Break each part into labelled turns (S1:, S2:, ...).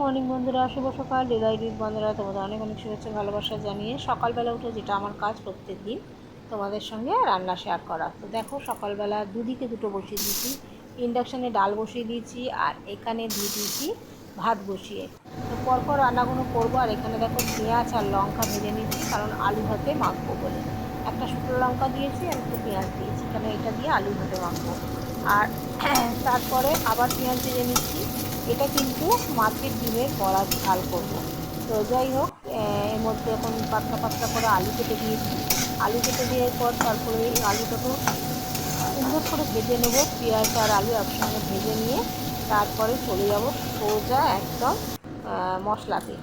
S1: Morning বন্ধুরা, শুভ সকাল। ডিলাইডির বন্ধুরা, তোমাদের অনেক অনেক শুভেচ্ছা, ভালোবাসা জানিয়ে সকালবেলা উঠে যেটা আমার কাজ প্রত্যেক দিন তোমাদের সঙ্গে রান্না শেয়ার করা। তো দেখো, সকালবেলা দুদিকে দুটো বসিয়ে দিয়েছি। ইন্ডাকশানে ডাল বসিয়ে দিয়েছি আর এখানে দিয়ে দিয়েছি ভাত বসিয়ে। তো পরপর রান্নাগুলো করব। আর এখানে দেখো পেঁয়াজ আর লঙ্কা ভেজে নিচ্ছি কারণ আলু ভাতে মাখবো বলে। একটা শুকনো লঙ্কা দিয়েছি, আর একটু পেঁয়াজ দিয়েছি কারণ এটা দিয়ে আলু ভাতে মাখবো। আর তারপরে আবার পেঁয়াজ ভেজে নিচ্ছি। এটা কিন্তু মাছের ডিমের বড়া ঝাল করব। তো যাই হোক এর মধ্যে এখন পাতলা পাতলা করে আলু কেটে দিয়েছি। আলু কেটে দেওয়ার পর তারপরে এই আলুটাকেও সুন্দর করে ভেজে নেব। পেঁয়াজ আর আলু একসঙ্গে ভেজে নিয়ে তারপরে চলে যাব সোজা একদম মশলাতে।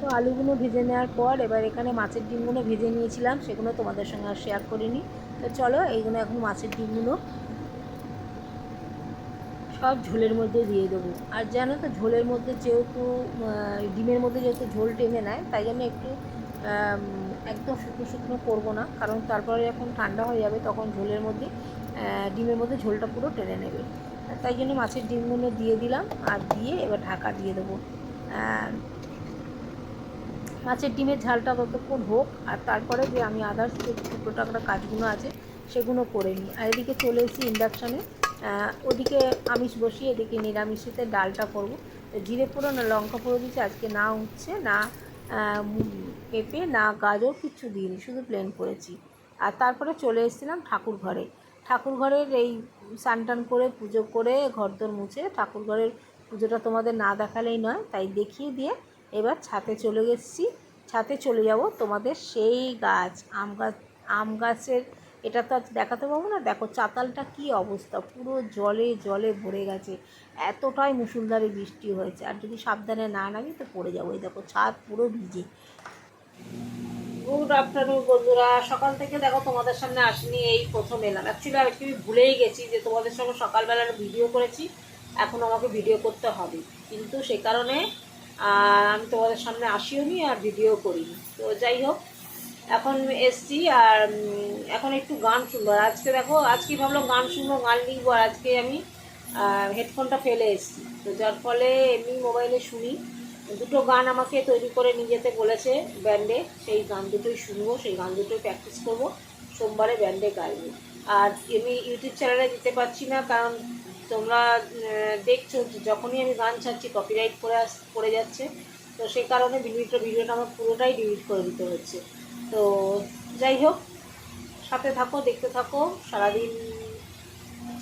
S1: তো আলুগুলো ভেজে নেওয়ার পর এবার এখানে মাছের ডিমগুলো ভেজে নিয়েছিলাম, সেগুলো তোমাদের সঙ্গে শেয়ার করিনি। তো চলো, এইগুলো এখন মাছের ডিমগুলো সব ঝোলের মধ্যে দিয়ে দেবো। আর জানো তো, ঝোলের মধ্যে যেহেতু ডিমের মধ্যে যেহেতু ঝোল টেনে নেয়, তাই জন্য একটু একদম শুকনো শুকনো করব না। কারণ তারপরে যখন ঠান্ডা হয়ে যাবে, তখন ঝোলের মধ্যে ডিমের মধ্যে ঝোলটা পুরো টেনে নেবে। তাই জন্য মাছের ডিমগুলো দিয়ে দিলাম, আর দিয়ে এবার ঢাকা দিয়ে দেবো। মাছের ডিমের ঝালটা ততক্ষণ হোক, আর তারপরে যে আমি আদার্স যে ছোটো টাকরা কাজগুলো আছে, সেগুলো করে নিই। আর এদিকে চলে এসেছি ইন্ডাকশানে। ওদিকে আমিষ বসিয়ে, এদিকে নিরামিষেতে ডালটা করব। জিরে পুরো না লঙ্কা পুরো দিচ্ছি আজকে না উঠছে না পেঁপে, না গাজর, কিচ্ছু দিইনি, শুধু প্লেন করেছি। আর তারপরে চলে এসেছিলাম ঠাকুর ঘরে। ঠাকুর ঘরের এই স্নান টান করে, পুজো করে, ঘরদোর মুছে, ঠাকুর ঘরের পুজোটা তোমাদের না দেখালেই নয়, তাই দেখিয়ে দিয়ে এবার ছাতে চলে গেছি। ছাতে চলে যাব তোমাদের সেই গাছ, আম গাছ, আম গাছের এটা তো আজ দেখাতে পাবো না। দেখো চাতালটা কি অবস্থা। পুরো জলে জলে ভরে গেছে। এতটাই মুসুলধারে বৃষ্টি হয়েছে। আর যদি সাবধানে না নামি, তো পড়ে যাব। এই দেখো ছাদ পুরো ভিজে। গুড আফটারনুন বন্ধুরা। সকাল থেকে দেখো তোমাদের সামনে আসিনি, এই প্রথম এলাম। অ্যাকচুয়ালি আমি একটু ভুলেই গেছি যে তোমাদের সঙ্গে সকালবেলার ভিডিও করেছি। এখন আমাকে ভিডিও করতে হবে। কিন্তু সে কারণে আমি তোমাদের সামনে আসিও নি আর ভিডিও করিনি। তো যাই হোক এখন এসছি আর এখন একটু গান শুনব। আজকে দেখো, আজকে ভাবলাম গান শুনব, গান লিখব, আর আজকে আমি হেডফোনটা ফেলে এসেছি। তো যার ফলে এমনি মোবাইলে শুনি। দুটো গান আমাকে তৈরি করে নিয়ে যেতে বলেছে ব্যান্ডে, সেই গান দুটোই শুনব, সেই গান দুটোই প্র্যাকটিস করব, সোমবারে ব্যান্ডে গাইবো। আর আমি ইউটিউব চ্যানেলে দিতে পারছি না, কারণ তোমরা দেখছ যখনই আমি গান ছাড়ছি কপিরাইট করে আস করে যাচ্ছে। তো সেই কারণে ভিডিওটা ভিডিওটা আমার পুরোটাই ডিলিট করে দিতে হচ্ছে। তো যাই হোক, সাথে থাকো, দেখতে থাকো। সারাদিন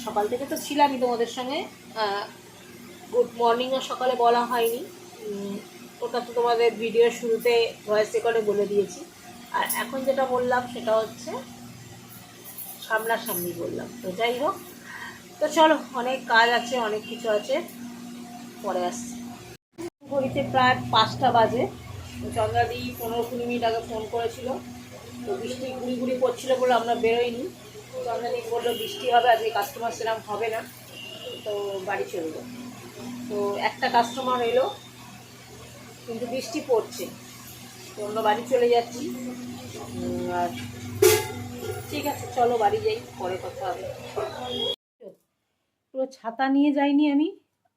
S1: সকাল থেকে তো ছিলামই তোমাদের সঙ্গে। গুড মর্নিংও সকালে বলা হয়নি। ওটা তো তোমাদের ভিডিওর শুরুতে ভয়েস রেকর্ডে বলে দিয়েছি। আর এখন যেটা বললাম সেটা হচ্ছে সামনাসামনি বললাম। তো যাই হোক, তো চলো, অনেক কাজ আছে, অনেক কিছু আছে। পরে আসছি। ঘড়িতে প্রায় পাঁচটা বাজে। চন্দ্রাদি পনেরো কুড়ি মিনিট আগে ফোন করেছিল। তো বৃষ্টি গুড়ি গুড়ি পড়ছিল বলে আমরা বেরোইনি। চন্দ্রাদি বলল, বৃষ্টি হবে, আজকে কাস্টমার সেরকম হবে না। তো বাড়ি চলবো তো একটা কাস্টমার এলো, কিন্তু বৃষ্টি পড়ছে। তো অন্য বাড়ি চলে যাচ্ছি। আর ঠিক আছে, চলো বাড়ি যাই, পরে কথা হবে। পুরো ছাতা নিয়ে যাইনি আমি,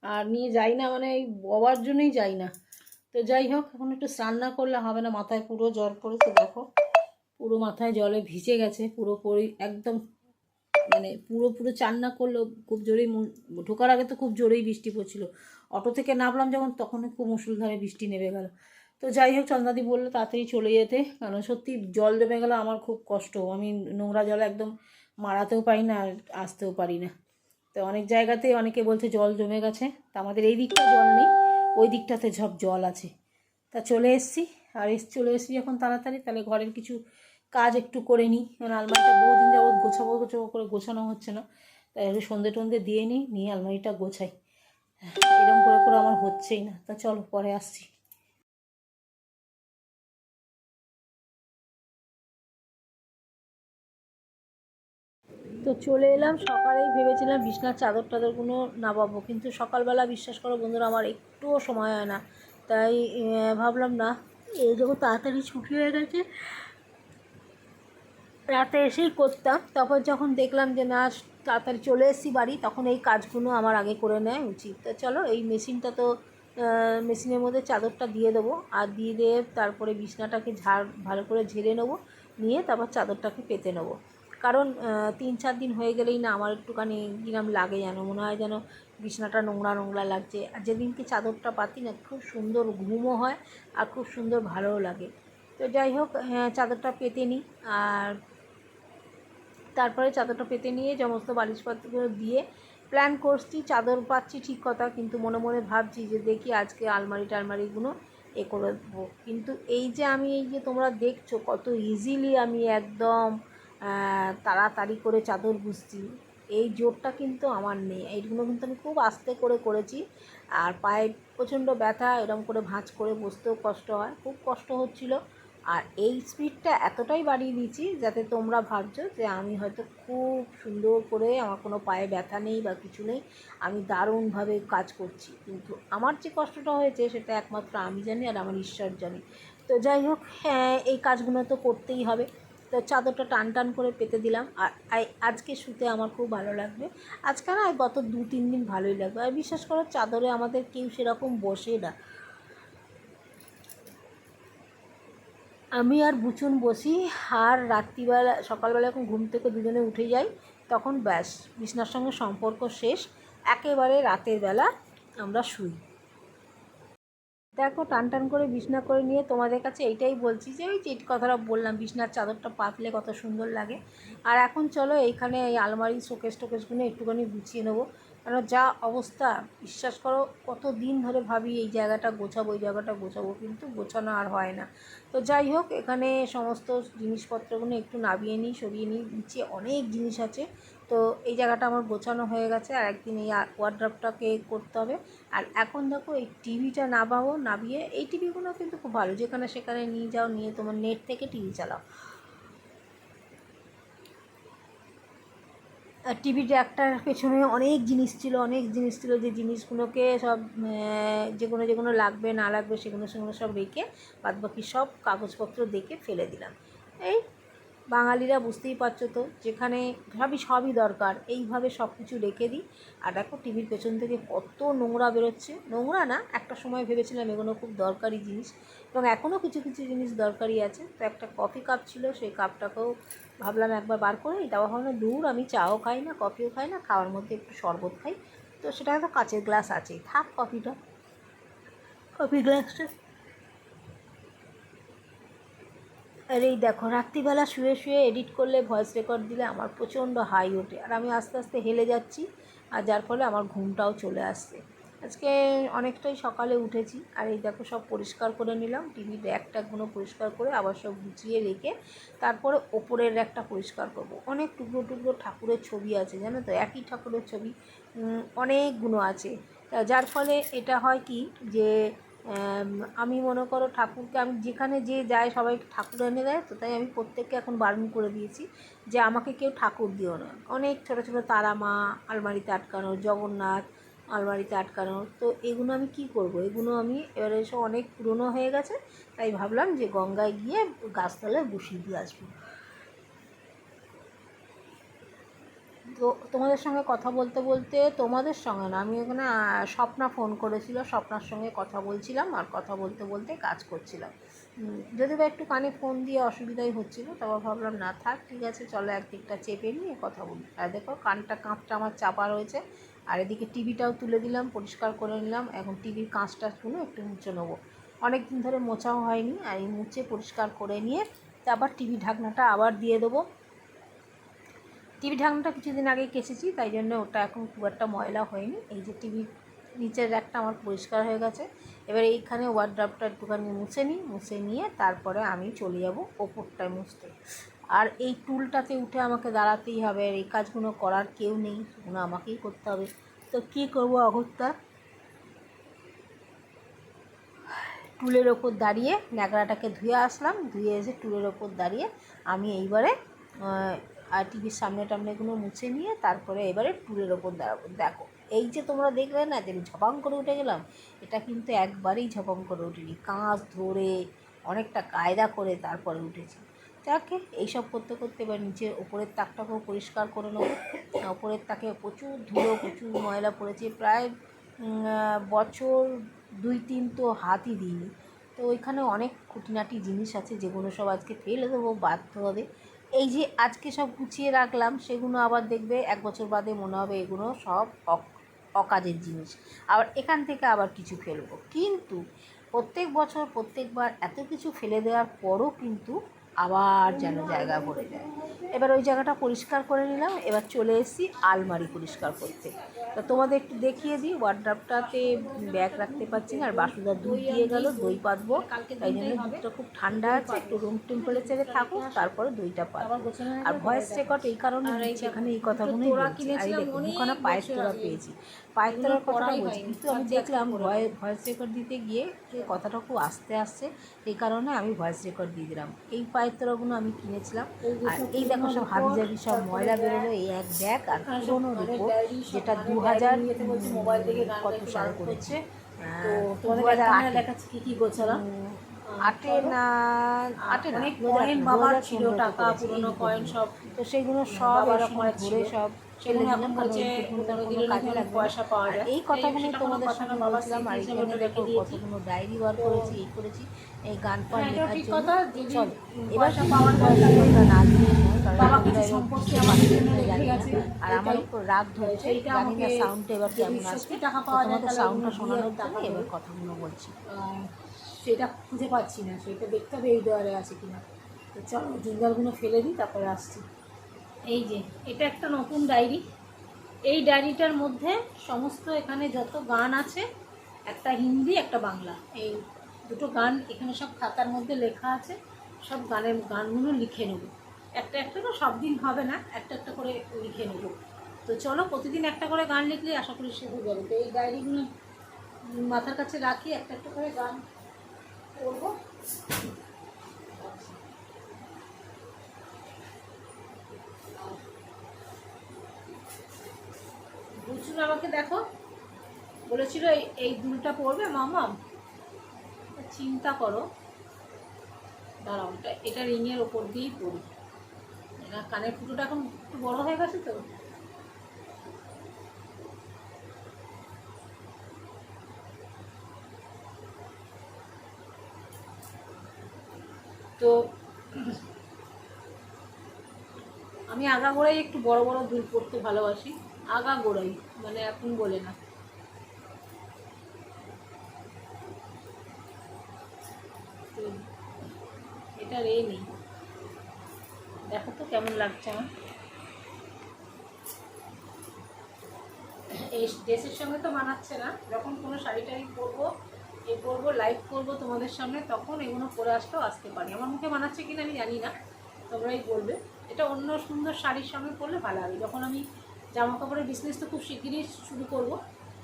S1: আর নিয়ে যাই না মানে ববার জন্যই যাই না। তো যাই হোক, এখন একটু স্নান না করলে হবে না, মাথায় পুরো জ্বর পড়েছে, দেখো। পুরো মাথায় জলে ভিজে গেছে পুরোপুরি একদম মানে পুরো পুরো চান না করলেও খুব জোরেই ঢোকার আগে তো খুব জোরেই বৃষ্টি পড়ছিল। অটো থেকে নামলাম যখন তখন খুব মুসুলধারে বৃষ্টি নেমে গেল। তো যাই হোক, চন্দ্রাদি বলল তাড়াতাড়ি চলে যেতে কারণ সত্যি জল জমে গেলে, আমার খুব কষ্ট। আমি নোংরা জলে একদম মারাতেও পারি না আর আসতেও পারি না। তো অনেক জায়গাতেই অনেকে বলছে জল জমে গেছে, তা আমাদের এই দিকটা জল নেই। ওই দিকটাতে সব জল আছে। তা চলে এসছি। আর এস চলে এসছি যখন তাড়াতাড়ি, তাহলে ঘরের কিছু কাজ একটু করে নিই। কারণ আলমারিটা বহুদিন যাবৎ গোছাবো গোছাবো করে গোছানো হচ্ছে না। তাই একটু সন্ধে টন্ধে দিয়ে নিই, নিয়ে আলমারিটা গোছাই। এরকম করে করে আমার হচ্ছেই না। তা চলো, পরে আসছি। তো চলে এলাম। সকালেই ভেবেছিলাম বিছনার চাদর টাদরগুলো নামাবো, কিন্তু সকালবেলা বিশ্বাস করো বন্ধুরা, আমার একটুও সময় হয় না। তাই ভাবলাম না, এই যখন তাড়াতাড়ি ছুটি হয়ে গেছে। রাতে এসেই করতাম, তারপর যখন দেখলাম যে না, তাড়াতাড়ি চলে এসেছি বাড়ি, তখন এই কাজগুলো আমার আগে করে নেওয়া উচিত। তো চলো, এই মেশিনটা তো মেশিনের মধ্যে চাদরটা দিয়ে দেবো, আর দিয়ে দিয়ে তারপরে বিছনাটাকে ঝাড়, ভালো করে ঝেড়ে নেব, নিয়ে তারপর চাদরটাকে পেতে নেব। কারণ তিন চার দিন হয়ে গেলেই না আমার একটুখানি কিরম লাগে যেন মনে হয় যেন বিছনাটা নোংরা নোংরা লাগছে। আর যেদিনকে চাদরটা পাতি না খুব সুন্দর ঘুমও হয় আর খুব সুন্দর ভালোও লাগে। তো যাই হোক হ্যাঁ, চাদরটা পেতে নিই আর তারপরে চাদরটা পেতে নিয়ে সমস্ত বালিশপত্রগুলো দিয়ে প্ল্যান করছি চাদর পাচ্ছি ঠিক কথা কিন্তু মনে মনে ভাবছি যে দেখি আজকে আলমারি টালমারিগুলো এ করে দেবো। কিন্তু এই যে আমি এই যে তোমরা দেখছ কত ইজিলি আমি একদম তাড়াতাড়ি করে চাদর বুঝছি এই জোরটা কিন্তু আমার নেই। এইগুলো কিন্তু আমি খুব আস্তে করে করেছি। আর পায়ে প্রচণ্ড ব্যথা এরকম করে ভাঁজ করে বসতেও কষ্ট হয়। খুব কষ্ট হচ্ছিল। আর এই স্পিডটা এতটাই বাড়িয়ে দিয়েছি যাতে তোমরা ভাবছ যে আমি হয়তো খুব সুন্দর করে আমার কোনো পায়ে ব্যথা নেই বা কিছু নেই। আমি দারুণভাবে কাজ করছি। কিন্তু আমার যে কষ্টটা হয়েছে সেটা একমাত্র আমি জানি আর আমার ঈশ্বর জানি। তো যাই হোক হ্যাঁ এই কাজগুলো তো করতেই হবে। তো চাদরটা টান টান করে পেতে দিলাম। আর আজকে শুতে আমার খুব ভালো লাগবে। আজকে না, গত দু তিন দিন ভালোই লাগবে। আর বিশ্বাস করো, চাদরে আমাদের কেউ সেরকম বসে না। আমি আর বুচুন বসি, আর রাত্রিবেলা, সকালবেলা যখন ঘুম থেকে দুজনে উঠে যাই, তখন ব্যাস, বিছনার সঙ্গে সম্পর্ক শেষ। একেবারে রাতের বেলা আমরা শুই। দেখো টান টান করে বিছনা করে নিয়ে তোমাদের কাছে এইটাই বলছি যে ওই যে কথাটা বললাম, বিছনার চাদরটা পাতলে কত সুন্দর লাগে। আর এখন চলো এইখানে এই আলমারি শোকেস টোকেসগুলো একটুখানি গুছিয়ে নেব। কারণ যা অবস্থা, বিশ্বাস করো, কত দিন ধরে ভাবি এই জায়গাটা গোছাবো, এই জায়গাটা গোছাবো, কিন্তু গোছানো আর হয় না। তো যাই হোক, এখানে সমস্ত জিনিসপত্রগুলো একটু নামিয়ে নিই, সরিয়ে নিই, নিচে অনেক জিনিস আছে। তো এই জায়গাটা আমার গোছানো হয়ে গেছে, আর একদিন এই ওয়ার্ড্রপটাকে করতে হবে। আর এখন দেখো এই টিভিটা নামাবো নামিয়ে এই টিভিগুলো কিন্তু খুব ভালো। যেখানে সেখানে নিয়ে যাও, নিয়ে তোমার নেট থেকে টিভি চালাও। টিভির একটার পেছনে অনেক জিনিস ছিল, অনেক জিনিস ছিল যে জিনিসগুলোকে সব যেগুলো যেগুলো লাগবে, না লাগবে সেগুলো সেগুলো সব রেখে বাদবাকি সব কাগজপত্র দেখে ফেলে দিলাম। এই বাঙালিরা বুঝতেই পারছ তো, যেখানে সবই সবই দরকার, এইভাবে সব কিছু রেখে দিই। আর দেখো টিভির পেছন থেকে কত নোংরা বেরোচ্ছে। নোংরা না, একটা সময় ভেবেছিলাম এগুলো খুব দরকারি জিনিস এবং এখনও কিছু কিছু জিনিস দরকারি আছে। তো একটা কফি কাপ ছিল, সেই কাপটাকেও ভাবলাম একবার বার করে এটা ভাবলাম, দূর, আমি চাও খাই না, কফিও খাই না, খাওয়ার মধ্যে একটু শরবত খাই। তো সেটা তো কাঁচের গ্লাস আছেই। থাক কফিটা। কফি গ্লাসটা আর এই দেখো, রাত্রিবেলা শুয়ে শুয়ে এডিট করলে ভয়েস রেকর্ড দিলে আমার প্রচণ্ড হাই ওঠে। আর আমি আস্তে আস্তে হেলে যাচ্ছি, আর যার ফলে আমার ঘুমটাও চলে আসছে। আজকে অনেকটাই সকালে উঠেছি, আর এই দেখো সব পরিষ্কার করে নিলাম। টিভির র্যাক ট্যাকগুলো পরিষ্কার করে আবার সব গুছিয়ে রেখে তারপরে ওপরের র্যাকটা পরিষ্কার করব। অনেক টুকরো টুকরো ঠাকুরের ছবি আছে, জানো তো? একই ঠাকুরের ছবি অনেকগুলো আছে। যার ফলে এটা হয় কি যে আম, মনে করো ঠাকুরকে আমি যেখানে যে যায় সবাই ঠাকুর এনে দেয় তো তাই আমি প্রত্যেককে এখন বারণ করে দিয়েছি যে আমাকে কেউ ঠাকুর দিও না। অনেক ছোটো ছোটো তারা মা আলমারিতে আটকানো জগন্নাথ আলমারিতে আটকানো তো এগুলো আমি কি করব? এগুলো আমি এবারে এসে অনেক পুরনো হয়ে গেছে তাই ভাবলাম যে গঙ্গায় গিয়ে গাছতলায় বসিয়ে দিয়ে আসব। তো তোমাদের সঙ্গে কথা বলতে বলতে তোমাদের সঙ্গে না, আমি এখানে স্বপ্না ফোন করেছিল, স্বপ্নার সঙ্গে কথা বলছিলাম আর কথা বলতে বলতে কাজ করছিলাম। যদি বা একটু কানে ফোন দিয়ে অসুবিধাই হচ্ছিল তারপর ভাবলাম না থাক, ঠিক আছে, চলো একদিকটা চেপে নিয়ে কথা বলি। আর দেখো, কানটা কাঁচটা আমার চাপা রয়েছে, আর এদিকে টিভিটাও তুলে দিলাম, পরিষ্কার করে নিলাম, এখন টিভির কাঁচটা শুনে একটু মুছে নেব। অনেক দিন ধরে মোছাও হয়নি, আর এই মুছে পরিষ্কার করে নিয়ে তারপর টিভি ঢাকনাটা আবার দিয়ে দেবো। টিভি ঢাকনাটা কিছুদিন আগে কেচেছি, তাই জন্য ওটা এখন খুব একটা ময়লা হয়নি। এই যে টিভি নিচের র্যাকটা আমার পরিষ্কার হয়ে গেছে। এবার এইখানে ওয়ার্ড্রাপটা একটুখানি মুছে নিই, মুছে নিয়ে তারপরে আমি চলে যাব ওপরটায় মুছতে। আর এই টুলটাতে উঠে আমাকে দাঁড়াতেই হবে, আর এই কাজগুলো করার কেউ নেই, সেগুলো আমাকেই করতে হবে। তো কী করব অগত্যা? টুলের ওপর দাঁড়িয়ে ন্যাকড়াটাকে ধুয়ে আসলাম, ধুয়ে এসে টুলের ওপর দাঁড়িয়ে আমি এইবারে আর টিভির সামনে টামনেগুলো মুছে নিয়ে তারপরে এবারে টুলের ওপর দাঁড়াবো দেখো। এই যে তোমরা দেখলে না যে ঝপাং করে উঠে গেলাম, এটা কিন্তু একবারেই ঝপাং করে উঠিনি। কাঁচ ধরে অনেকটা কায়দা করে তারপরে উঠেছি। যাকে, এইসব করতে করতে এবার নিচের ওপরের তাকটাকেও পরিষ্কার করে নেব। ওপরের তাকে প্রচুর ধুলো, প্রচুর ময়লা পড়েছে। প্রায় বছর দুই তিন তো হাতই দিইনি। তো ওইখানে অনেক খুঁটিনাটি জিনিস আছে যেগুলো সব আজকে ফেলে দেবো বাধ্য হবে। এই যে আজকে সব গুছিয়ে রাখলাম, সেগুলো আবার দেখবে এক বছর বাদে মনে হবে এগুলো সব অক- অকাজের জিনিস। আবার এখান থেকে আবার কিছু ফেলব। কিন্তু প্রত্যেক বছর প্রত্যেকবার এত কিছু ফেলে দেওয়ার পরও কিন্তু আবার যেন জায়গা ভরে যায় এবার ওই জায়গাটা পরিষ্কার করে নিলাম এবার চলে এসেছি আলমারি পরিষ্কার করতে। তো তোমাদের একটু দেখিয়ে দিই ওয়ার্ড্রাপটাতে ব্যাগ রাখতে পারছি না আর বাসুদার দুধ দিয়ে গেল দই পাতবো। তাই জন্য দুধটা খুব ঠান্ডা আছে একটু রুম টেম্পারেচারে থাকুক তারপরে দইটা পাতবো। আর ভয়েস রেকর্ড এই কারণে এখানে এই কথাগুলোই আর দুখানা পায়ের তোরা পেয়েছি। পায়ের তোরার কথাটা বলছি। কিন্তু আমি দেখলাম ভয়েস ভয়েস রেকর্ড দিতে গিয়ে কথাটা খুব আস্তে আসছে এই কারণে আমি ভয়েস রেকর্ড দিয়ে দিলাম। এই পায়ের তোরাগুলো আমি কিনেছিলাম। আর এই দেখো সব হাবিজাবি সব ময়লা বেরোলো এই এক ব্যাগ আর পুরোনো রিপোর্ট যেটা দু হাজার
S2: মোবাইল থেকে
S1: কত সাল করেছে?
S2: তো
S1: দু হাজার আটে।
S2: দেখাচ্ছি কি কি গোছালাম
S1: আটে না আটে না
S2: অনেক কয়েন বাবার ছিল টাকা পুরনো কয়েন সব।
S1: তো সেগুলো সব এরকম ঘুরে সব
S2: সেগুলো এখন
S1: কাজে লাগবে
S2: পয়সা পাওয়া যায়।
S1: এই কথাগুলো তোমাদের সঙ্গে বলছিলাম আর এখানে দেখো কতগুলো ডায়েরি বার করেছি এই করেছি এই গান পান
S2: হ্যাঁ,
S1: লেখার জন্য। চল এবার কি পয়সা কথা না দিয়ে। আর আমার উপর রাগ ধরছে জানি না সাউন্ডটা এবার কেমন আসবে
S2: পাওয়া যায়
S1: তোমাদের সাউন্ডটা শোনানোর জন্য এবার কথাগুলো বলছি।
S2: সেটা খুঁজে পাচ্ছি না সেটা দেখতে হবে এই দেওয়ালে আছে কিনা। তো চলো জিঙ্গালগুলো ফেলে দিই তারপরে আসছি। এই যে, এটা একটা নতুন ডায়েরি। এই ডায়েরিটার মধ্যে সমস্ত এখানে যত গান আছে, একটা হিন্দি, একটা বাংলা। এই দুটো গান এখানে সব খাতার মধ্যে লেখা আছে, সব গানের গানগুলো লিখে নেব। একটা একটা তো সব দিন হবে না, একটা একটা করে লিখে নেব। তো চলো, প্রতিদিন একটা করে গান লিখলে আশা করি সে হয়ে তো এই ডায়েরিগুলো মাথার কাছে রাখি, একটা একটা করে গান করব। বুঝুন আমাকে, দেখো। বলেছিল, এই দুলটা পড়বে মামাম। চিন্তা করো। দাঁড়াও, এটা এটা রিংয়ের ওপর দিয়েই পড়ি না কানের ফুটোটা এখন একটু বড় হয়ে গেছে তো। তো আমি আগাগোড়াই একটু বড় বড় দুল পড়তে ভালোবাসি। আগাগোড়াই মানে এখন বলে না। এটা রে নেই। দেখো তো কেমন লাগছে আমার। এই ড্রেসের সঙ্গে তো মানাচ্ছে না। যখন কোনো শাড়ি টাড়ি পরবো, এ পরবো, লাইভ করব তোমাদের সামনে, তখন এগুলো পরে আসলেও আসতে পারি। আমার মুখে মানাচ্ছে কিনা আমি জানি না, তোমরাই বলবে। এটা অন্য সুন্দর শাড়ির সঙ্গে পরলে ভালো হবে যখন আমি জামা কাপড়ের বিজনেস তো খুব শিগগিরই শুরু করব।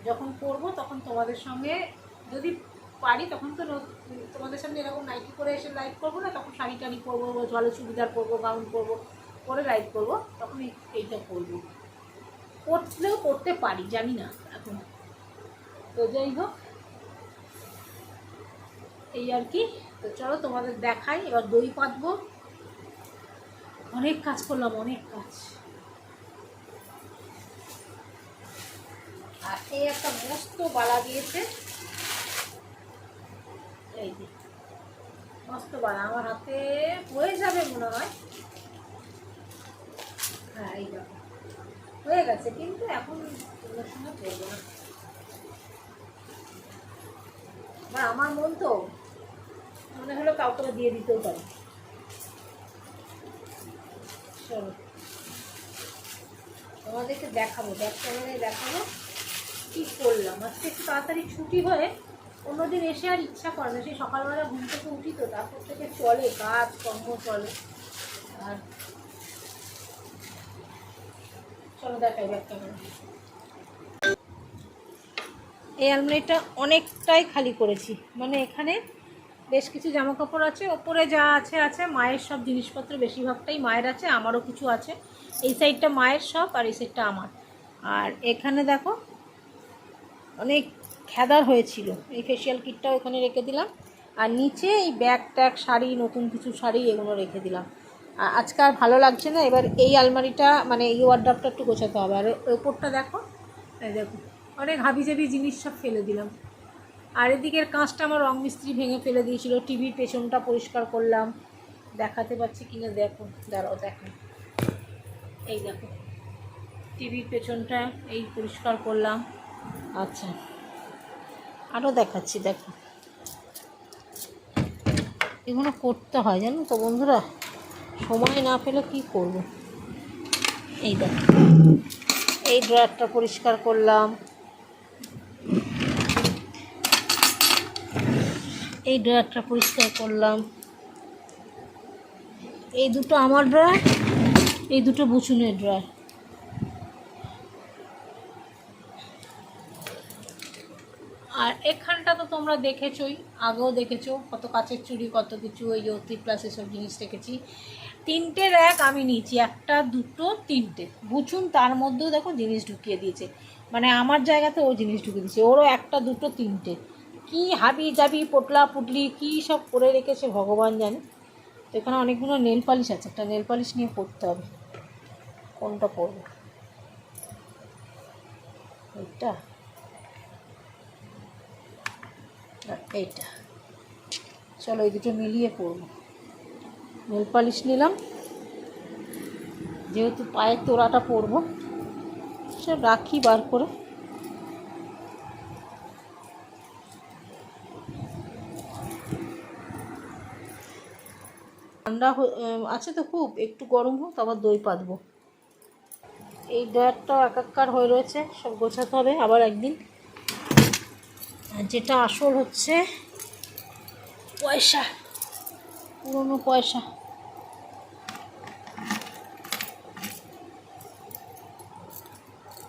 S2: যখন করব তখন তোমাদের সঙ্গে, যদি পারি তখন তো তোমাদের সামনে এরকম নাইটি করে এসে লাইভ করব না, তখন শাড়ি টাড়ি পরবো জলে চুড়িদার পরবো গাউন পরবো, পরে লাইভ করব, তখন এইটা করব। করলেও করতে পারি, জানি না এখন। তো যাই হোক, এই আর কি। তো চলো তোমাদের দেখাই, এবার দই পাতবো। অনেক কাজ করলাম, অনেক কাজ। আর এই একটা মস্ত বালা দিয়েছে। এই যে, মস্ত বালা, আমার হাতে হয়ে যাবে মনে হয়। হ্যাঁ এই দেখো, হয়ে গেছে, কিন্তু এখন তোমার সঙ্গে করব না। এবার আমার মন তো মনে হলো কাউকে দিয়ে দিতেও পারি। চলো, তোমাদেরকে দেখাবো ব্যাক ক্যামেরায় দেখাবো। কী করলাম? আজকে একটু তাড়াতাড়ি ছুটি হয়ে অন্যদিন এসে আর ইচ্ছা করে না। সেই সকালবেলা ঘুম থেকে উঠি তো, তারপর থেকে চলে, কাজ, কর্ম চলে। আর চলো দেখাই ক্যামেরা এই আলমারিটা অনেকটাই খালি করেছি। মানে এখানে বেশ কিছু জামা কাপড় আছে, ওপরে যা আছে আছে, মায়ের সব জিনিসপত্র বেশিরভাগটাই মায়ের আছে, আমারও কিছু আছে। এই সাইডটা মায়ের সব আর এই সাইডটা আমার। আর এখানে দেখো অনেক খেদার হয়েছিল। এই ফেসিয়াল কিটটাও এখানে রেখে দিলাম। আর নিচে এই ব্যাগ ট্যাগ, শাড়ি, নতুন কিছু শাড়ি এগুলো রেখে দিলাম। আজকে আর ভালো লাগছে না। এবার এই আলমারিটা মানে এই ওয়ার্ড্রপটা একটু গোছাতে হবে। আর ওপরটা দেখো। দেখো, অনেক হাবিজাবি জিনিস সব ফেলে দিলাম। আর এদিকের কাঁচটা আমার রং মিস্ত্রি ভেঙে ফেলে দিয়েছিল। টিভির পেছনটা পরিষ্কার করলাম। দেখাতে পাচ্ছি কিনা, দেখো। দাঁড়াও, দেখো। এই দেখো, টিভির পেছনটা এই পরিষ্কার করলাম। আচ্ছা। আরও দেখাচ্ছি, দেখো। এগুলো করতে হয়, জানো তো বন্ধুরা? সময় না পেলে কি করব? এই দেখো। এই ড্রয়ারটা পরিষ্কার করলাম। এই ড্রয়ারটা পরিষ্কার করলাম। এই দুটো আমার ড্রয়ার, এই দুটো বুচুনের ড্রয়ার। আর এখানটা তো তোমরা দেখেছই, আগেও দেখেছ কত কাচের চুড়ি কত কিছু ওই জ্যোতি প্লাস এসব জিনিস রেখেছি তিনটে র্যাক আমি নিয়েছি, একটা, দুটো, তিনটে। বুঝুন, তার মধ্যেও দেখো জিনিস ঢুকিয়ে দিয়েছে। মানে আমার জায়গাতে ও জিনিস ঢুকিয়ে দিয়েছে। ওরও একটা, দুটো, তিনটে। কি হাবি জাবি, পোটলা পুটলি, কী সব করে রেখেছে ভগবান জানে। তো এখানে অনেকগুলো নেল পালিশ আছে। একটা নেল পালিশ নিয়ে পড়তে হবে। কোনটা পরবো? এইটা আর এইটা। চলো এই দুটো মিলিয়ে পরবো। নেল পালিশ নিলাম। যেহেতু পায়ের তোড়াটা পরবো সব রাখি বার করে। ঠান্ডা আছে তো খুব, একটু গরম হোক আবার দই পাতবো। এই ডয়ারটাও একাকার হয়ে রয়েছে, সব গোছাতে হবে, আবার একদিন আর যেটা আসল হচ্ছে পয়সা, পুরনো পয়সা।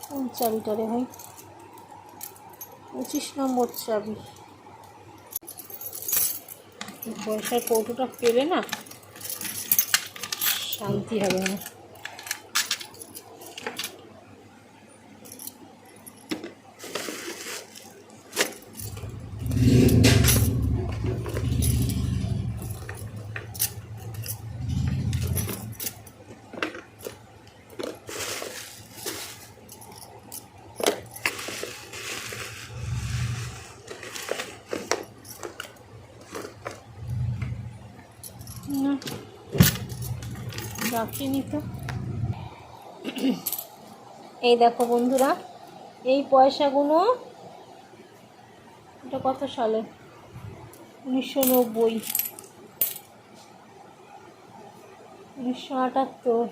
S2: কোন চাবিটা রে ভাই? পঁচিশ নম্বর চাবি। পয়সার কৌটোটা পেলে না শান্তি হবে না। না রাখিনি তো এই দেখো বন্ধুরা, এই পয়সাগুলো এটা কত সালে? উনিশশো নব্বই। উনিশশো আটাত্তর।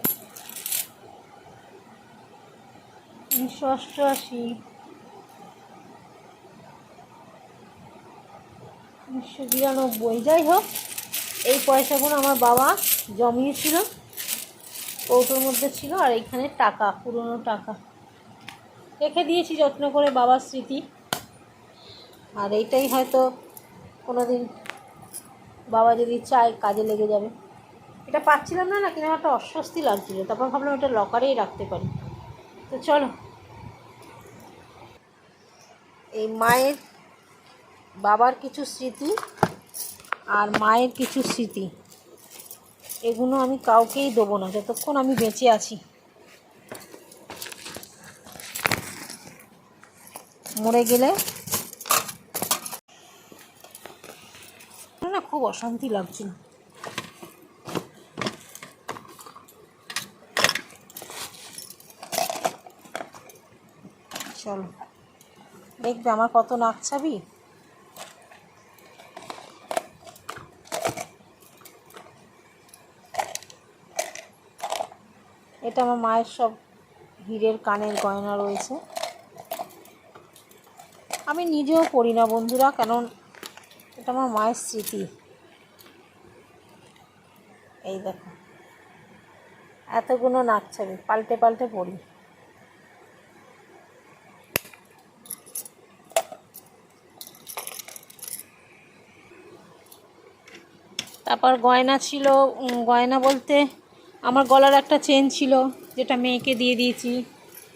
S2: উনিশশো অষ্টআশি। উনিশশো বিরানব্বই। যাই হোক, এই পয়সাগুলো আমার বাবা জমিয়েছিল। কৌটোর মধ্যে ছিল আর এইখানে টাকা, পুরনো টাকা। রেখে দিয়েছি যত্ন করে বাবার স্মৃতি। আর এইটাই হয়তো কোনো দিন বাবা যদি চায় কাজে লেগে যাবে। এটা পাচ্ছিলাম না না কিনা একটা অস্বস্তি লাগছিল। তারপর ভাবলাম এটা লকারেই রাখতে পারি। তো চলো। এই মায়ের, বাবার কিছু স্মৃতি আর মায়ের কিছু স্মৃতি। এগুলো আমি কাউকেই দেবো না, যতক্ষণ আমি বেঁচে আছি। মরে গেলে না খুব অশান্তি লাগছিল। চলো। দেখবে আমার কত নাক ছাবি এটা আমার মায়ের সব হীরের কানের গয়না রয়েছে। আমি নিজেও পড়ি না বন্ধুরা, কারণ এটা আমার মায়ের স্মৃতি। এই দেখো। এতগুলো নাক পাল্টে পাল্টে পড়ি। তারপর গয়না ছিল গয়না বলতে আমার গলার একটা চেন ছিল, যেটা মেয়েকে দিয়ে দিয়েছি,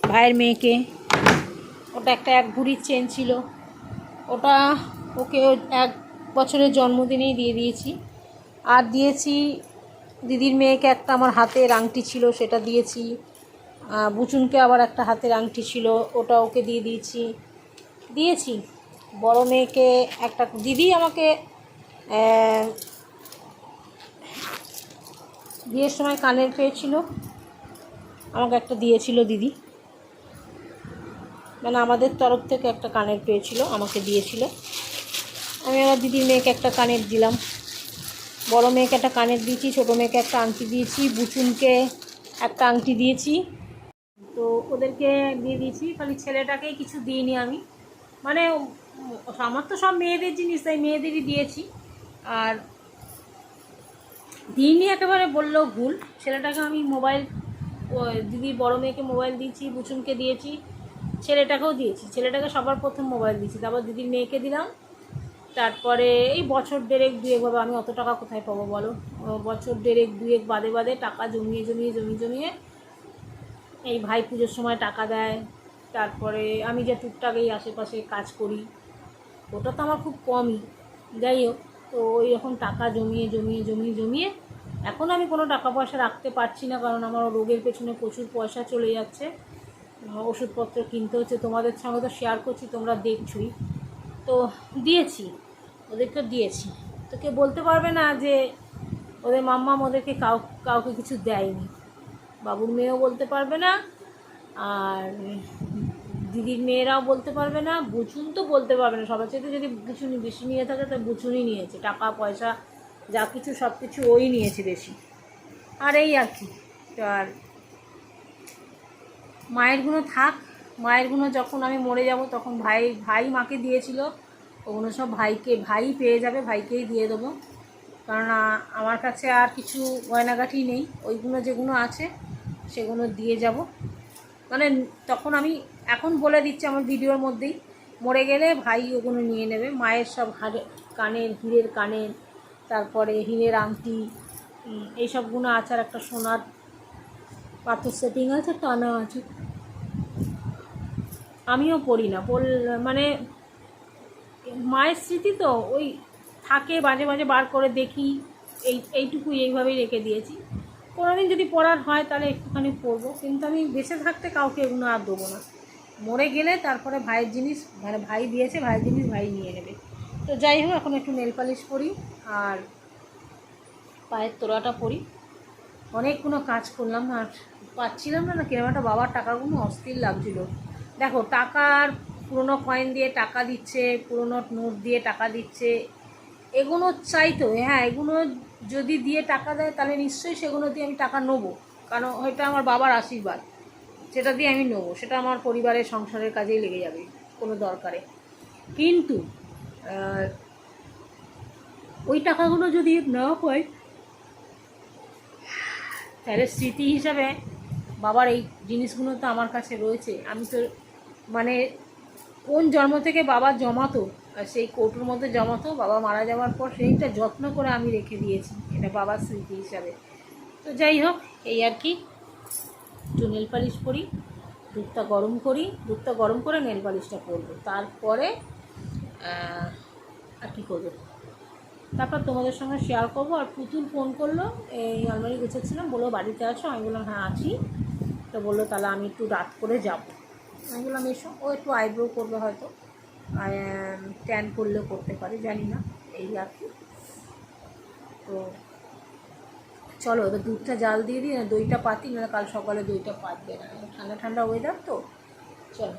S2: ভাইয়ের মেয়েকে। ওটা একটা এক ভুড়ির চেন ছিল। ওটা ওকে এক বছরের জন্মদিনেই দিয়ে দিয়েছি। আর দিয়েছি দিদির মেয়েকে একটা আমার হাতের আংটি ছিল, সেটা দিয়েছি। বুচুনকে আবার একটা হাতের আংটি ছিল, ওটা ওকে দিয়ে দিয়েছি। দিয়েছি। বড় মেয়েকে একটা দিদি আমাকে বিয়ের সময় কানের পেয়েছিল। আমাকে একটা দিয়েছিল দিদি। মানে আমাদের তরফ থেকে একটা কানের পেয়েছিল, আমাকে দিয়েছিল। আমি আমার দিদির মেয়েকে একটা কানের দিলাম। বড় মেয়েকে একটা কানের দিয়েছি, ছোটো মেয়েকে একটা আংটি দিয়েছি, বুচুনকে একটা আংটি দিয়েছি। তো ওদেরকে দিয়ে দিয়েছি, খালি ছেলেটাকেই কিছু দিইনি আমি। মানে আমার তো সব মেয়েদের জিনিস, তাই মেয়েদেরই দিয়েছি। আর দিইনি একেবারে বললেও ভুল। ছেলেটাকে আমি মোবাইল দিদি বড় মেয়েকে মোবাইল দিয়েছি বুচুনকে দিয়েছি, ছেলেটাকেও দিয়েছি। ছেলেটাকে সবার প্রথম মোবাইল দিয়েছি। তারপর দিদির মেয়েকে দিলাম। তারপরে এই বছর দেড়েক, দুয়েক, বাবা, আমি অত টাকা কোথায় পাবো বলো? বছর দেড়েক, দুয়েক, বাদে বাদে টাকা জমিয়ে জমিয়ে জমিয়ে জমিয়ে এই ভাই পুজোর সময় টাকা দেয়। তারপরে আমি যে টুকটাক এই আশেপাশে কাজ করি, ওটা তো আমার খুব কমই। যাই হোক তো ওই রকম টাকা জমিয়ে জমিয়ে জমিয়ে জমিয়ে এখন আমি কোনো টাকা পয়সা রাখতে পারছি না, কারণ আমার রোগের পেছনে প্রচুর পয়সা চলে যাচ্ছে। ওষুধপত্র কিনতে হচ্ছে, তোমাদের সঙ্গে তো শেয়ার করছি, তোমরা দেখছই। তো দিয়েছি ওদেরকে দিয়েছি। তো কেউ বলতে পারবে না যে ওদের মাম্মাম ওদেরকে কাউ, কাউকে কিছু দেয়নি। বাবুর মেয়েও বলতে পারবে না, আর দিদির মেয়েরাও বলতে পারবে না বুচুন তো বলতে পারবে না। সবার চাইতে যদি বুচুন বেশি নিয়ে থাকে তা বুচুনই নিয়েছে। টাকা, পয়সা, যা কিছু, সব কিছু ওই নিয়েছে বেশি। আর এই আর কি। তো আর মায়ের মায়েরগুলো থাক। মায়ের মায়েরগুলো যখন আমি মরে যাব, তখন ভাই ভাই মাকে দিয়েছিল। ওগুলো সব ভাইকে, ভাই পেয়ে যাবে, ভাইকেই দিয়ে দেবো। কারণ আমার কাছে আর কিছু গয়নাগাটি নেই। ওইগুলো যেগুলো আছে, সেগুলো দিয়ে যাব। মানে তখন আমি এখন বলে দিচ্ছে আমার ভিডিওর মধ্যেই মরে গেলে ভাই ওগুলো নিয়ে নেবে। মায়ের সব হাড়ে কানের হীরের কানের তারপরে হীরের আংটি উম, এই সবগুলো আছে আর একটা সোনার পাথর সেটিং আছে টানা আছে। আমিও পড়ি না পড়ল মানে মায়ের স্মৃতি তো ওই থাকে মাঝে মাঝে বার করে দেখি এই এইটুকুই এইভাবেই রেখে দিয়েছি। কোনোদিন যদি পড়ার হয় তাহলে একটুখানি পড়ব কিন্তু আমি বেঁচে থাকতে কাউকে এগুলো আর দেবো না। মরে গেলে তারপরে ভাইয়ের জিনিস মানে ভাই দিয়েছে, ভাইয়ের জিনিস ভাই নিয়ে নেবে। তো যাই হোক, এখন একটু নেল পালিশ করি আর পায়ের তোড়াটা পরি। অনেকগুলো কাজ করলাম আর পাচ্ছিলাম না না কিরম একটা বাবার টাকাগুলো অস্থির লাগছিল। দেখো, টাকার পুরনো কয়েন দিয়ে টাকা দিচ্ছে, পুরনো নোট দিয়ে টাকা দিচ্ছে, এগুলো চাইতো হ্যাঁ এগুলো যদি দিয়ে টাকা দেয়, তাহলে নিশ্চয়ই সেগুলো দিয়ে আমি টাকা নেব। কারণ হয়তো আমার বাবার আশীর্বাদ। সেটা দিয়ে আমি নেব, সেটা আমার পরিবারের, সংসারের কাজেই লেগে যাবে, কোনো দরকারে। কিন্তু ওই টাকাগুলো যদি নেওয়া হয় তাহলে স্মৃতি হিসাবে বাবার এই জিনিসগুলো তো আমার কাছে রয়েছে। আমি তো মানে কোন জন্ম থেকে বাবা জমাতো, আর সেই কৌটোর মধ্যে জমাতো, বাবা মারা যাওয়ার পর সেইটা যত্ন করে আমি রেখে দিয়েছি, এটা বাবার স্মৃতি হিসাবে। তো যাই হোক, এই আর কি। একটু নেল পালিশ করি, দুধটা গরম করি, দুধটা গরম করে নেল পালিশটা করব। তারপরে আর কী করব? তারপর তোমাদের সঙ্গে শেয়ার করব। আর পুতুল ফোন করল, এই আলমারি গুছাচ্ছিলাম, বলল, বাড়িতে আছো? আমি বললাম হ্যাঁ আছি। তো বলল, তাহলে আমি একটু রাত করে যাব। আমি বললাম, এসো। ও একটু আইব্রো করবে হয়তো। ট্যান করলেও করতে পারে, জানি না, এই আর কি। তো চলো, এবার দুধটা জাল দিয়ে দিই না দইটা পাতি না কাল সকালে দইটা পাতবে না। ঠান্ডা ঠান্ডা ওয়েদার তো, চলো।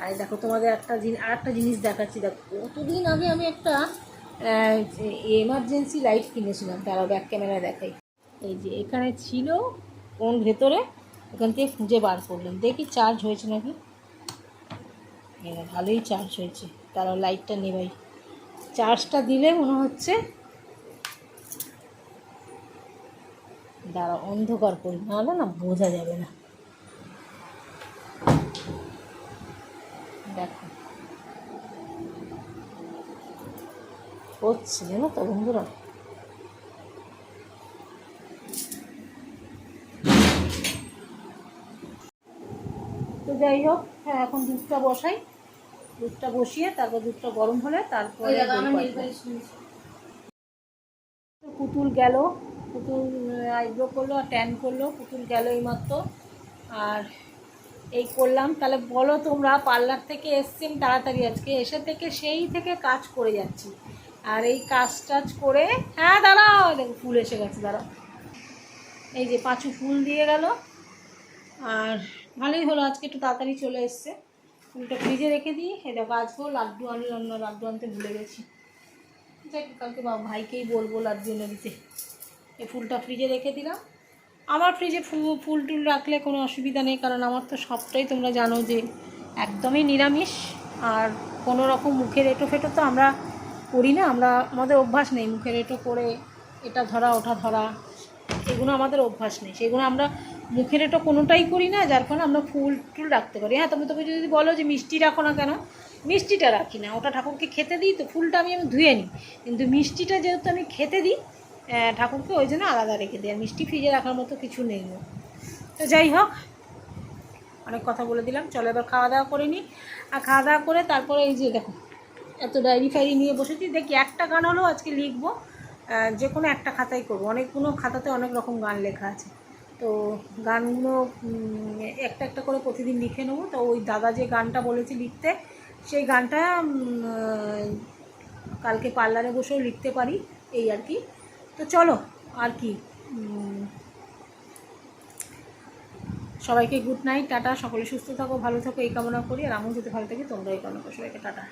S2: আর দেখো তোমাদের একটা জিনিস আর একটা জিনিস দেখাচ্ছি, দেখো, কতদিন আগে আমি একটা এমার্জেন্সি লাইট কিনেছিলাম, তারা ব্যাক ক্যামেরায় দেখাই। এই যে এখানে ছিল, কোন ভেতরে? এখান থেকে খুঁজে বার করলাম। দেখি চার্জ হয়েছে নাকি? ভালোই চার্জ হয়েছে, তারা লাইটটা নেবাই। চার্জটা দিলে মনে হচ্ছে দাঁড়া অন্ধকার করি নাহলে না বোঝা যাবে না। দেখো। হচ্ছে জানো তো বন্ধুরা? তো যাই হোক হ্যাঁ এখন দুধটা বসাই। দুধটা বসিয়ে তারপর দুধটা গরম হলে তারপরে পুতুল গেল। পুতুল আইব্রো করল আর ট্যান করল পুতুল গেল এইমাত্র। আর এই করলাম। তাহলে বলো তোমরা, পার্লার থেকে এসছি তাড়াতাড়ি আজকে। এসে থেকে সেই থেকে কাজ করে যাচ্ছি। আর এই কাজ টাজ করে হ্যাঁ দাঁড়াও দেখো ফুল এসে গেছে, দাঁড়াও। এই যে পাঁচু ফুল দিয়ে গেল। আর ভালোই হলো, আজকে একটু তাড়াতাড়ি চলে এসছে। ফুলটা ফ্রিজে রেখে দিই। এই দেখো আজকেও লাড্ডু আনি অন্য লাড্ডু আনতে ভুলে গেছি। কালকে ভাইকেই বলব লাড্ডু এনে দিতে। এই ফুলটা ফ্রিজে রেখে দিলাম। আমার ফ্রিজে ফুল টুল রাখলে কোনো অসুবিধা নেই, কারণ আমার তো সবটাই তোমরা জানো যে একদমই নিরামিষ, আর কোনো রকম মুখের এঁটো ফেটো তো আমরা করি না, আমরা, আমাদের অভ্যাস নেই মুখের এঁটো করে এটা ধরা, ওটা ধরা এগুলো আমাদের অভ্যাস নেই, সেগুলো আমরা মুখের এঁটো কোনোটাই করি না, যার ফলে আমরা ফুল টুল রাখতে পারি। হ্যাঁ তুমি তুমি যদি বলো যে মিষ্টি রাখো না কেন, মিষ্টিটা রাখি না, ওটা ঠাকুরকে খেতে দিই তো ফুলটা আমি আমি ধুয়ে নিই, কিন্তু মিষ্টিটা যেহেতু আমি খেতে দিই ঠাকুরকে ওই জন্য আলাদা রেখে আর মিষ্টি ফ্রিজে রাখার মতো কিছু নেই তো যাই হোক, অনেক কথা বলে দিলাম, চলো এবার খাওয়া দাওয়া করে নিই। আর খাওয়া দাওয়া করে তারপরে এই যে দেখো, এত ডায়েরি ফাইরি নিয়ে বসেছি, দেখি একটা গান হলেও আজকে লিখব যে কোনো একটা খাতায় করব। অনেকগুলো খাতাতে অনেক রকম গান লেখা আছে। তো গানগুলো একটা একটা করে প্রতিদিন লিখে নেব। তো ওই দাদা যে গানটা বলেছে লিখতে, সেই গানটা কালকে পার্লারে বসেও লিখতে পারি, এই আর কি। তো চলো, আর কি সবাইকে গুড নাইট টাটা, সকলে সুস্থ থাকো, ভালো থাকো, এই কামনা করি, আর আমিও যদি ভালো থাকি তোমরা এই কামনা করো, সবাইকে টাটা।